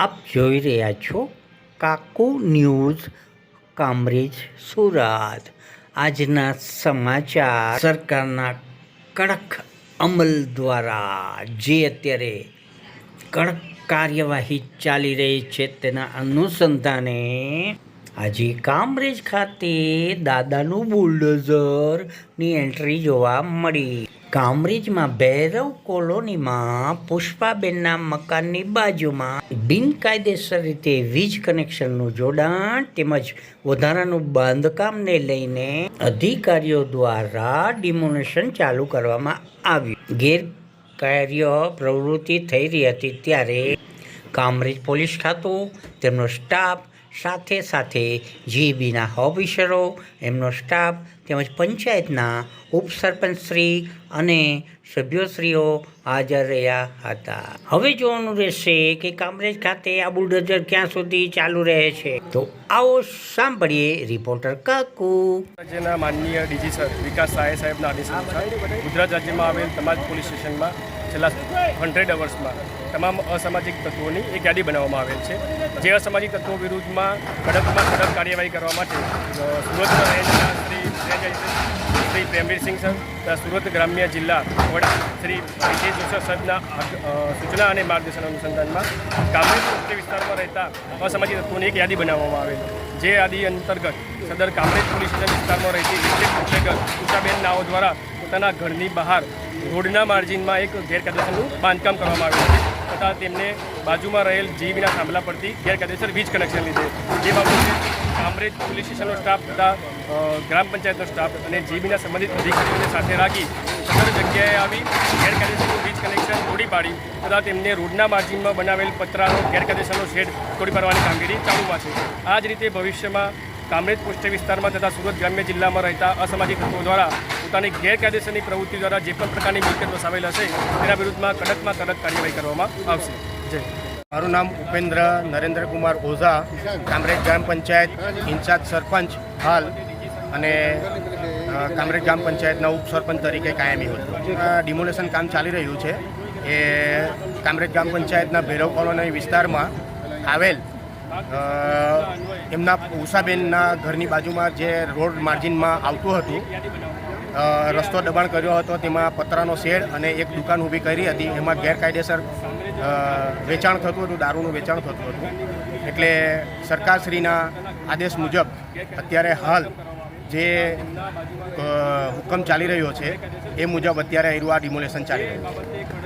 આપ જોઈ રહ્યા છો કાકુ ન્યૂઝ, કામરેજ સુરત. આજના સમાચાર, સરકારના કડક અમલ દ્વારા જે અત્યારે કડક કાર્યવાહી ચાલી રહી છે તેના અનુસંધાને આજે કામરેજ ખાતે દાદાનું બુલડોઝરની એન્ટ્રી જોવા મળી. કામરેજમાં ભૈરવ કોલોનીમાં પુષ્પાબેનના મકાનની બાજુમાં બિનકાયદેસર રીતે વીજ કનેક્શનનું જોડાણ તેમજ વધારાનું બાંધકામને લઈને અધિકારીઓ દ્વારા ડિમોનેશન ચાલુ કરવામાં આવ્યું. ગેરકાર્ય પ્રવૃત્તિ થઈ રહી હતી ત્યારે કામરેજ પોલીસ ખાતું, તેમનો સ્ટાફ સાથે સાથે જીબીના ઓફિસરો એમનો સ્ટાફ તેમજ પંચાયતના ઉપસરપંચશ્રી અને સભ્યોશ્રીઓ હાજર રહ્યા હતા. હવે જોવાનું રહેશે કે કામરેજ ખાતે આ બુલડોઝર ક્યાં સુધી ચાલુ રહે છે. તો આવો સાંભળીએ રિપોર્ટર કાકુ. રાજ્યના માનનીય ડીજી સર વિકાસ સાહેબ સાહેબના આદેશ ગુજરાત રાજ્યમાં આવેલ તમામ પોલીસ સ્ટેશનમાં છેલ્લા હંડ્રેડ અવર્સમાં તમામ અસામાજિક તત્વોની એક યાદી બનાવવામાં આવેલ છે. જે અસામાજિક તત્વો વિરુદ્ધમાં કડકમાં કડક કાર્યવાહી કરવા માટે સુરતના રહેલા શ્રી શ્રી પ્રેમવીરસિંહ સર સુરત ગ્રામ્ય જિલ્લા વડા શ્રી વિજય જોશી સાહેબના સૂચના અને માર્ગદર્શન અનુસંધાનમાં કામરેજ વિસ્તારમાં રહેતા અસામાજિક તત્વોની એક યાદી બનાવવામાં આવેલ. જે યાદી અંતર્ગત સદર કામરેજ પોલીસ વિસ્તારમાં રહેતી વિશેષ બુટલેગર ઉષાબેન નાઓ દ્વારા પોતાના ઘરની બહાર રોડના માર્જિનમાં એક ગેરકાયદેસરનું બાંધકામ કરવામાં આવ્યું છે તથા તેમને બાજુમાં રહેલ જીબીના થાંભલા પરથી ગેરકાયદેસર વીજ કનેક્શન લીધે. જે બાબતે કામરેજ પોલીસ સ્ટેશનનો સ્ટાફ તથા ગ્રામ પંચાયતનો સ્ટાફ અને જીબીના સંબંધિત અધિકારીઓને સાથે રાખી સદર જગ્યાએ આવી ગેરકાયદેસરનું વીજ કનેક્શન તોડી પાડી તથા તેમને રોડના માર્જિનમાં બનાવેલ પતરાનો ગેરકાયદેસરનો શેડ તોડી પાડવાની કામગીરી ચાલુમાં છે. આ જ રીતે ભવિષ્યમાં કામરેજ પોસ્ટ વિસ્તારમાં તથા સુરત ગ્રામ્ય જિલ્લામાં રહેતા અસામાજિક તત્વો દ્વારા પોતાની ગેરકાયદેસરની પ્રવૃત્તિ દ્વારા જે પણ પ્રકારની મિલકત વસાવેલ હશે, તેના વિરુદ્ધમાં કડકમાં કડક કાર્યવાહી કરવામાં આવશે. જય મારું નામ ઉપેન્દ્ર નરેન્દ્રકુમાર ઓઝા, કામરેજ ગ્રામ પંચાયત ઇન્ચાર્જ સરપંચ હાલ અને કામરેજ ગ્રામ પંચાયતના ઉપસરપંચ તરીકે કાયમી હતો ડિમોલેશન કામ ચાલી રહ્યું છે એ કામરેજ ગ્રામ પંચાયતના ભૈરવ કોલોની વિસ્તારમાં આવેલ એમના ઉષાબેનના ઘરની બાજુમાં જે રોડ માર્જિનમાં આવતું હતું રસ્તો દબાણ કર્યો હતો, તેમાં પતરાનો શેડ અને એક દુકાન ઊભી કરી હતી. એમાં ગેરકાયદેસર વેચાણ થતું હતું, દારૂનું વેચાણ થતું હતું. એટલે સરકારશ્રીના આદેશ મુજબ અત્યારે હાલ જે હુકમ ચાલી રહ્યો છે, એ મુજબ અત્યારે અહીં આ ડિમોલેશન ચાલી રહ્યું છે.